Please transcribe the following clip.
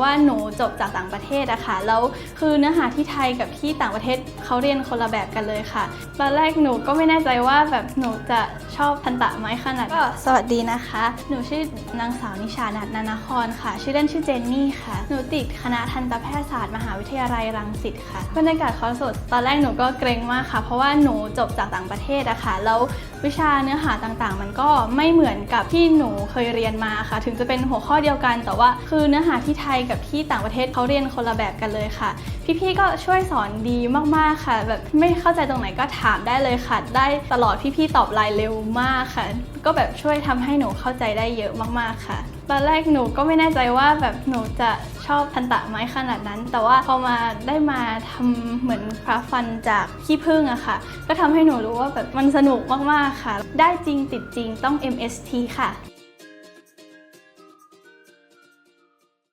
ราะว่าหนูจบจากต่างประเทศอะค่ะแล้วคือเนื้อหาที่ไทยกับที่ต่างประเทศเขาเรียนคนละแบบกันเลยค่ะ ตอนแรกหนูก็ไม่แน่ใจว่าแบบหนูจะชอบทันตะไหมขนาดก็สวัสดีนะคะ หนูชื่อนางสาวนิชานัทนานาคอนค่ะ ชื่อเล่นชื่อเจนนี่ค่ะ หนูติดคณะทันตแพทยศาสตร์มหาวิทยาลัยรังสิตค่ะบรรยากาศคอร์สสดตอนแรกหนูก็เกรงมากค่ะ เพราะว่าหนูจบจากต่างประเทศอะค่ะแล้ววิชาเนื้อหาต่างๆ มันก็ไม่เหมือนกับที่หนูเคยเรียนมาค่ะ ถึงจะเป็นหัวข้อเดียวกัน แต่ว่าคือเนื้อหาที่ไทยกับที่ต่างประเทศเขาเรียนคนละแบบกันเลยค่ะ พี่ๆก็ช่วยสอนดีมากๆค่ะ แบบไม่เข้าใจตรงไหนก็ถามได้เลยค่ะ ได้ตลอดพี่ๆตอบไลน์เร็วมากค่ะ ก็แบบช่วยทำให้หนูเข้าใจได้เยอะมากๆค่ะตอนแรกหนูก็ไม่แน่ใจว่าแบบหนูจะชอบทันตะไหมขนาดนั้น แต่ว่าพอมาได้มาทำเหมือนพระฟันจากขี้ผึ้งอะค่ะ ก็ทำให้หนูรู้ว่าแบบมันสนุกมากๆค่ะ ได้จริงติดจริงต้อง MST ค่ะ